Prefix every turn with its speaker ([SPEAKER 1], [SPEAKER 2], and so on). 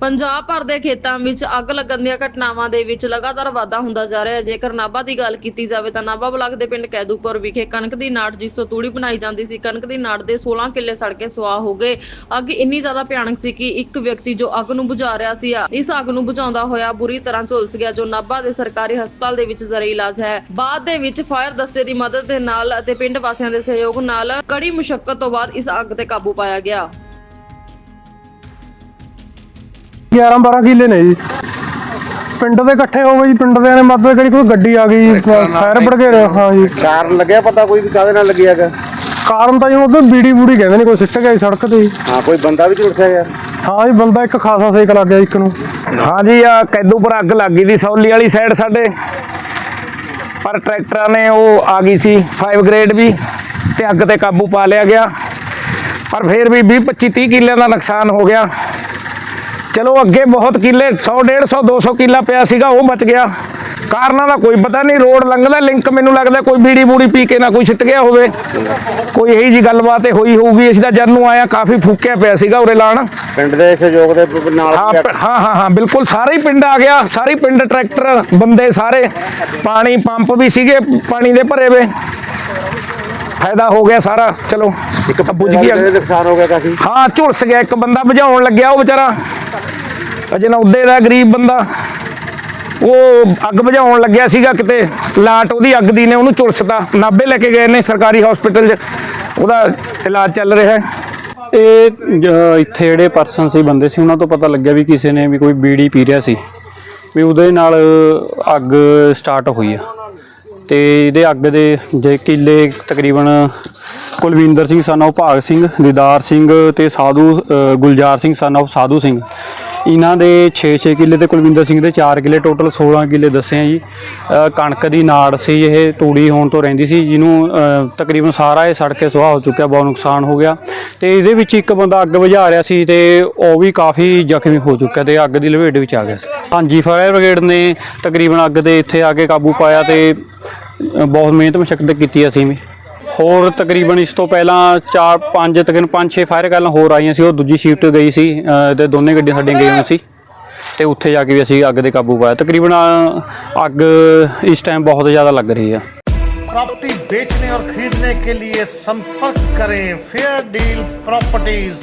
[SPEAKER 1] ਪੰਜਾਬ ਭਰ ਦੇ ਖੇਤਾਂ ਵਿੱਚ ਅੱਗ ਲੱਗਣ ਦੀਆਂ ਘਟਨਾਵਾਂ ਦੇ ਵਿੱਚ ਲਗਾਤਾਰ ਵਾਧਾ ਹੁੰਦਾ ਜਾ ਰਿਹਾ ਹੈ। ਜੇਕਰ ਨਾਭਾ ਦੀ ਗੱਲ ਕੀਤੀ ਜਾਵੇ ਤਾਂ ਨਾਭਾ ਬਲਾਕ ਦੇ ਪਿੰਡ ਕੈਦੂਪੁਰ ਵਿਖੇ ਕਣਕ ਦੀ ਨਾੜ ਜਿਸ ਤੋਂ ਤੂੜੀ ਬਣਾਈ ਜਾਂਦੀ ਸੀ, ਕਣਕ ਦੀ ਨਾੜ ਦੇ 16 ਕਿੱਲੇ ਸੜ ਕੇ ਸੁਆਹ ਹੋ ਗਏ। ਅੱਗ ਇੰਨੀ ਜ਼ਿਆਦਾ ਭਿਆਨਕ ਸੀ ਕਿ ਇੱਕ ਵਿਅਕਤੀ ਜੋ ਅੱਗ ਨੂੰ ਬੁਝਾ ਰਿਹਾ ਸੀ, ਇਸ ਅੱਗ ਨੂੰ ਬੁਝਾਉਂਦਾ ਹੋਇਆ ਬੁਰੀ ਤਰ੍ਹਾਂ ਝੁਲਸ ਗਿਆ, ਜੋ ਨਾਭਾ ਦੇ ਸਰਕਾਰੀ ਹਸਪਤਾਲ ਦੇ ਵਿੱਚ ਜ਼ਰੀ ਇਲਾਜ ਹੈ। ਬਾਅਦ ਦੇ ਵਿੱਚ ਫਾਇਰ ਦਸਤੇ ਦੀ ਮਦਦ ਦੇ ਨਾਲ ਅਤੇ ਪਿੰਡ ਵਾਸੀਆਂ ਦੇ ਸਹਿਯੋਗ ਨਾਲ ਕੜੀ ਮੁਸ਼ਕਲ ਤੋਂ ਬਾਅਦ ਇਸ ਅੱਗ ਤੇ ਕਾਬੂ ਪਾਇਆ ਗਿਆ।
[SPEAKER 2] 11 12 ਕਿੱਲੇ ਨੇ ਜੀ। ਪਿੰਡ ਦੇ ਇਕੱਠੇ ਹੋ ਗਏ ਜੀ ਪਿੰਡ ਦੇ ਨੇ ਮਤਲਬ ਕਿਹੜੀ ਕੋਈ ਗੱਡੀ ਆ ਗਈ ਫਾਇਰ ਬੜਗੇ ਹਾਂ ਜੀ।
[SPEAKER 3] ਕਾਰਨ ਲੱਗਿਆ ਪਤਾ ਕੋਈ ਵੀ ਕਾਹਦੇ ਨਾਲ ਲੱਗਿਆ ਹੈਗਾ?
[SPEAKER 2] ਕਾਰਨ ਤਾਂ ਜੀ ਉਧਰ ਬੀੜੀ ਬੂੜੀ ਕਹਿੰਦੇ ਨੇ ਕੋਈ ਸਿੱਟ ਗਿਆ ਜੀ ਸੜਕ ਤੇ ਜੀ।
[SPEAKER 3] ਹਾਂ ਕੋਈ ਬੰਦਾ ਵੀ ਝੁਲਸਿਆ ਗਿਆ
[SPEAKER 2] ਹਾਂ ਜੀ ਬੰਦਾ ਇੱਕ ਖਾਸਾ ਸੇਕ ਲੱਗ ਗਿਆ ਇੱਕ ਨੂੰ।
[SPEAKER 4] ਹਾਂਜੀ ਆ ਕੈਦੂਪੁਰ ਅੱਗ ਲੱਗ ਗਈ ਦੀ ਸੌਲੀ ਵਾਲੀ ਸਾਈਡ ਸਾਡੇ। ਪਰ ਟਰੈਕਟਰਾਂ ਨੇ ਉਹ ਆ ਗਈ ਸੀ 5 ਗ੍ਰੇਡ ਵੀ ਤੇ ਅੱਗ ਤੇ ਕਾਬੂ ਪਾ ਲਿਆ ਗਿਆ। ਪਰ ਫਿਰ ਵੀ 20 25 30 ਕਿੱਲਿਆਂ ਦਾ ਨੁਕਸਾਨ ਹੋ ਗਿਆ। ਚਲੋ ਅੱਗੇ ਬਹੁਤ ਕਿੱਲੇ 100 150 200 ਕਿੱਲਾ ਪਿਆ ਸੀਗਾ ਉਹ ਬਚ ਗਿਆ। ਕਾਰਨਾਂ ਦਾ ਕੋਈ ਪਤਾ ਨਹੀਂ ਰੋਡ ਲੰਘਦਾ ਲਿੰਕ ਮੈਨੂੰ ਲੱਗਦਾ ਕੋਈ ਬੀੜੀ ਬੂੜੀ ਪੀ ਕੇ ਨਾ ਕੋਈ ਛਿੱਟ ਗਿਆ ਹੋਵੇ। ਕੋਈ ਇਹੀ ਜੀ ਗੱਲਬਾਤ ਇਹ ਹੋਈ ਹੋਊਗੀ ਅਸੀਂ ਤਾਂ ਜਦ ਨੂੰ ਆਇਆ ਕਾਫੀ ਫੂਕਿਆ ਪਿਆ ਸੀਗਾ ਉਰੇ ਲਾਣ।
[SPEAKER 3] ਪਿੰਡ ਦੇ ਸਹਿਯੋਗ ਦੇ ਨਾਲ
[SPEAKER 4] ਹਾਂ ਪ- ਹਾਂ ਹਾਂ ਹਾਂ ਬਿਲਕੁਲ ਸਾਰੇ ਹੀ ਪਿੰਡ ਆ ਗਿਆ ਸਾਰੇ ਹੀ ਪਿੰਡ ਟਰੈਕਟਰ ਬੰਦੇ ਸਾਰੇ ਪਾਣੀ ਪੰਪ ਵੀ ਸੀਗੇ ਪਾਣੀ ਦੇ ਭਰੇ ਵੇ। ਫਾਇਦਾ ਹੋ ਗਿਆ ਸਾਰਾ ਚਲੋ
[SPEAKER 3] ਇੱਕ
[SPEAKER 4] ਤਾਂ ਬੁਝ।
[SPEAKER 3] ਦਾ ਨੁਕਸਾਨ ਹੋ ਗਿਆ ਕਾਫੀ।
[SPEAKER 4] ਹਾਂ ਝੁਲਸ ਗਿਆ ਇੱਕ ਬੰਦਾ ਬੁਝਾਉਣ ਲੱਗਿਆ ਉਹ ਵਿਚਾਰਾ। ਅਜੇ ਨਾ ਉੱਡੇ ਦਾ ਗਰੀਬ ਬੰਦਾ। ਉਹ ਅੱਗ ਬੁਝਾਉਣ ਲੱਗਿਆ ਸੀਗਾ ਕਿਤੇ। ਲਾਟ ਉਹਦੀ ਅੱਗ ਦੀ ਨੇ ਉਹਨੂੰ ਝੁਲਸਤਾ ਨਾਭੇ ਲੈ ਕੇ ਗਏ ਨੇ ਸਰਕਾਰੀ ਹਸਪੀਟਲ 'ਚ। ਉਹਦਾ ਇਲਾਜ ਚੱਲ ਰਿਹਾ ਹੈ।
[SPEAKER 5] ਇਹ ਜ- ਇੱਥੇ ਜਿਹੜੇ ਪਰਸਨ ਸੀ, ਬੰਦੇ ਸੀ, ਉਹਨਾਂ ਤੋਂ ਪਤਾ ਲੱਗਿਆ ਵੀ ਕਿਸੇ ਨੇ ਵੀ ਕੋਈ ਬੀੜੀ ਪੀ ਰਿਹਾ ਸੀ। ਵੀ ਉਹਦੇ ਨਾਲ ਅੱਗ ਸਟਾਰਟ ਹੋਈ ਆ। ਤੇ ਇਹਦੇ ਅੱਗ ਦੇ ਜੇ ਕਿੱਲੇ ਤਕਰੀਬਨ ਕੁਲਵਿੰਦਰ ਸਿੰਘ ਸਨ of ਭਾਗ ਸਿੰਘ, ਦੀਦਾਰ ਸਿੰਘ ਤੇ ਸਾਧੂ ਗੁਲਜ਼ਾਰ ਸਿੰਘ ਸਨ of ਸਾਧੂ ਸਿੰਘ। ਇਹਨਾਂ ਦੇ 6-6 ਕਿੱਲੇ ਤੇ ਕੁਲਵਿੰਦਰ ਸਿੰਘ ਦੇ 4 ਕਿੱਲੇ, ਟੋਟਲ 16 ਕਿੱਲੇ ਦੱਸੇ ਆ ਜੀ। ਕਣਕ ਦੀ ਨਾੜ ਸੀ, ਇਹ ਤੂੜੀ ਹੋਣ ਤੋਂ ਰਹਿੰਦੀ ਸੀ, ਜਿਹਨੂੰ ਤਕਰੀਬਨ ਸਾਰਾ ਇਹ ਸੜ ਕੇ ਸੁਆਹ ਹੋ ਚੁੱਕਿਆ, ਬਹੁਤ ਨੁਕਸਾਨ ਹੋ ਗਿਆ। ਤੇ ਇਹਦੇ ਵਿੱਚ ਇੱਕ ਬੰਦਾ ਅੱਗ ਬੁਝਾ ਰਿਹਾ ਸੀ ਤੇ ਉਹ ਵੀ ਕਾਫੀ ਜ਼ਖਮੀ ਹੋ ਚੁੱਕਿਆ ਤੇ ਅੱਗ ਦੀ ਲਪੇਟ ਵਿੱਚ ਆ ਗਿਆ ਸੀ। ਹਾਂਜੀ, ਫਾਇਰ ਬ੍ਰਿਗੇਡ ਨੇ ਤਕਰੀਬਨ ਅੱਗ ਦੇ ਇੱਥੇ ਆ ਕੇ ਕਾਬੂ ਪਾਇਆ ਤੇ ਬਹੁਤ ਮਿਹਨਤ ਮਸ਼ਕਤ ਕੀਤੀ ਅਸੀਂ ਵੀ। ਹੋਰ ਤਕਰੀਬਨ ਇਸ ਤੋਂ ਪਹਿਲਾਂ 4 5 ਤਕਰੀਬਨ 5 6 ਫਾਇਰ ਗੱਲਾਂ ਹੋਰ ਆਈਆਂ ਸੀ ਉਹ ਦੂਜੀ ਸ਼ਿਫਟ ਗਈ ਸੀ ਅ, ਤੇ ਦੋਨੇ ਗੱਡੀਆਂ ਸਾਡੀਆਂ ਗਈਆਂ ਹੋਈਆਂ ਸੀ ਤੇ ਉੱਥੇ ਜਾ ਕੇ ਵੀ ਅਸੀਂ ਅੱਗ ਦੇ ਕਾਬੂ ਪਾਇਆ ਤਕਰੀਬਨ ਅ, ਅੱਗ ਇਸ ਟਾਈਮ ਬਹੁਤ ਜ਼ਿਆਦਾ ਲੱਗ ਰਹੀ ਆ
[SPEAKER 6] प्रॉपर्टी बेचने और खरीदने के लिए संपर्क करें फेयर डील प्रॉपर्टीज